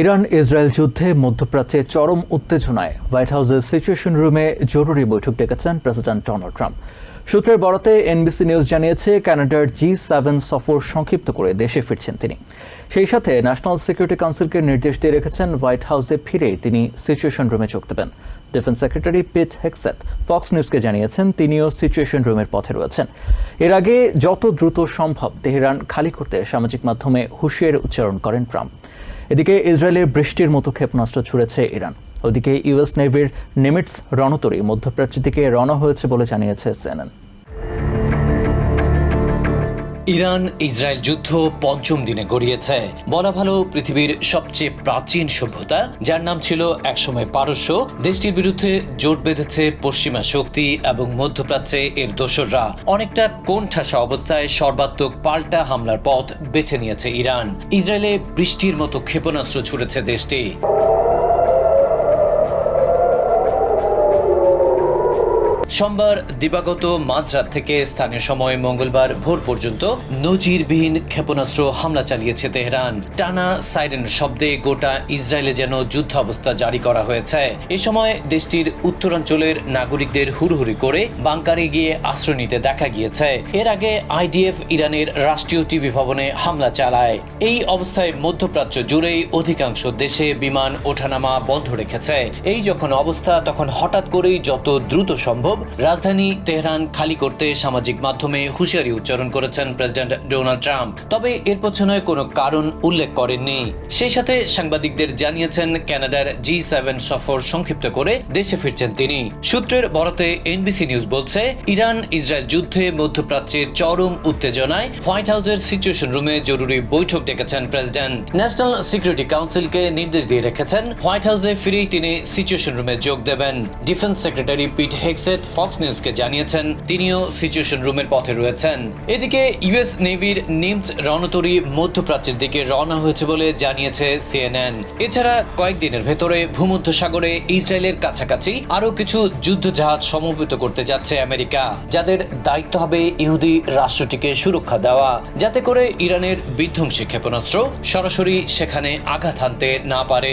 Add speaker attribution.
Speaker 1: Iran Israel যুদ্ধে মধ্যপ্রাচ্যে চরম উত্তেজনায় হোয়াইট হাউসের সিচুয়েশন রুমে জরুরি বৈঠক ডেকেছেন প্রেসিডেন্ট ডোনাল্ড ট্রাম্প। সূত্রের বরাতে এনবিসি নিউজ জানিয়েছে, কানাডার জি সেভেন সফর সংক্ষিপ্ত করে দেশে ফিরছেন তিনি। সেই সাথে ন্যাশনাল সিকিউরিটি কাউন্সিলকে নির্দেশ দিয়ে রেখেছেন হোয়াইট হাউসে ফিরে তিনি সিচুয়েশন রুমে যোগ দেবেন। Defence secretary Pete Hegseth Fox নিউজকে জানিয়েছেন, তিনিও সিচুয়েশন রুমের পথে রয়েছেন। এর আগে যত দ্রুত সম্ভব তেহরান খালি করতে সামাজিক মাধ্যমে হুঁশিয়ারি উচ্চারণ করেন ট্রাম্প। এদিকে ইসরায়েলের বৃষ্টির মতো ক্ষেপণাস্ত্র ছুড়েছে ইরান। ওদিকে ইউএস নেভির নিমিটস রণতরী মধ্যপ্রাচ্য থেকে রওনা হয়েছে বলে জানিয়েছে সেনেন
Speaker 2: ইরান ইসরায়েল যুদ্ধ পঞ্চম দিনে গড়িয়েছে। বলা ভালো পৃথিবীর সবচেয়ে প্রাচীন সভ্যতা, যার নাম ছিল একসময় পারস্য। দেশটির বিরুদ্ধে জোট বেঁধেছে পশ্চিমা শক্তি এবং মধ্যপ্রাচ্যে এর দোসররা। অনেকটা কোণঠাসা অবস্থায় সর্বাত্মক পাল্টা হামলার পথ বেছে নিয়েছে ইরান। ইসরায়েলে বৃষ্টির মতো ক্ষেপণাস্ত্র ছুড়েছে দেশটি। সোমবার দিবাগত মাঝরাত থেকে স্থানীয় সময় মঙ্গলবার ভোর পর্যন্ত নজিরবিহীন ক্ষেপণাস্ত্র হামলা চালিয়েছে তেহরান। টানা সাইরেন শব্দে গোটা ইসরায়েলে যেন যুদ্ধ অবস্থা জারি করা হয়েছে। এ সময় দেশটির উত্তরাঞ্চলের নাগরিকদের হুড়হুড়ি করে বাংকারে গিয়ে আশ্রয় নিতে দেখা গিয়েছে। এর আগে আইডিএফ ইরানের রাষ্ট্রীয় টিভি ভবনে হামলা চালায়। এই অবস্থায় মধ্যপ্রাচ্য জুড়েই অধিকাংশ দেশে বিমান ওঠানামা বন্ধ রেখেছে। এই যখন অবস্থা, তখন হঠাৎ করেই যত দ্রুত সম্ভব রাজধানী তেহরান খালি করতে সামাজিক মাধ্যমে হুঁশিয়ারি উচ্চারণ করেছেন প্রেসিডেন্ট ডোনাল্ড ট্রাম্প। তবে এর পেছনে কোনো কারণ উল্লেখ করেননি। সেই সাথে সাংবাদিকদের জানিয়েছেন, কানাডার জি সেভেন সফর সংক্ষিপ্ত করে দেশে ফিরছেন তিনি। সূত্রের বরাতে এনবিসি নিউজ বলছে, ইরান ইসরায়েল যুদ্ধে মধ্যপ্রাচ্যের চরম উত্তেজনায় হোয়াইট হাউসের সিচুয়েশন রুমে জরুরি বৈঠক ডেকেছেন প্রেসিডেন্ট। ন্যাশনাল সিকিউরিটি কাউন্সিলকে নির্দেশ দিয়ে রেখেছেন, হোয়াইট হাউসে ফিরেই তিনি সিচুয়েশন রুমে যোগ দেবেন। Defence secretary Pete Hegseth Fox নিউজকে জানিয়েছেন, তিনিও সিচুয়েশন রুমের পথে রয়েছেন। এদিকে ইউএস নেভির নিমস রণতরী মধ্যপ্রাচ্যের দিকে রওনা হয়েছে বলে জানিয়েছে সিএনএন এছাড়া কয়েকদিনের ভেতরে ভূমধ্য সাগরে ইসরায়েলের কাছাকাছি আরও কিছু যুদ্ধ জাহাজ সমবেত করতে যাচ্ছে আমেরিকা, যাদের দায়িত্ব হবে ইহুদি রাষ্ট্রটিকে সুরক্ষা দেওয়া, যাতে করে ইরানের বিধ্বংসী ক্ষেপণাস্ত্র সরাসরি সেখানে আঘাত হানতে না পারে।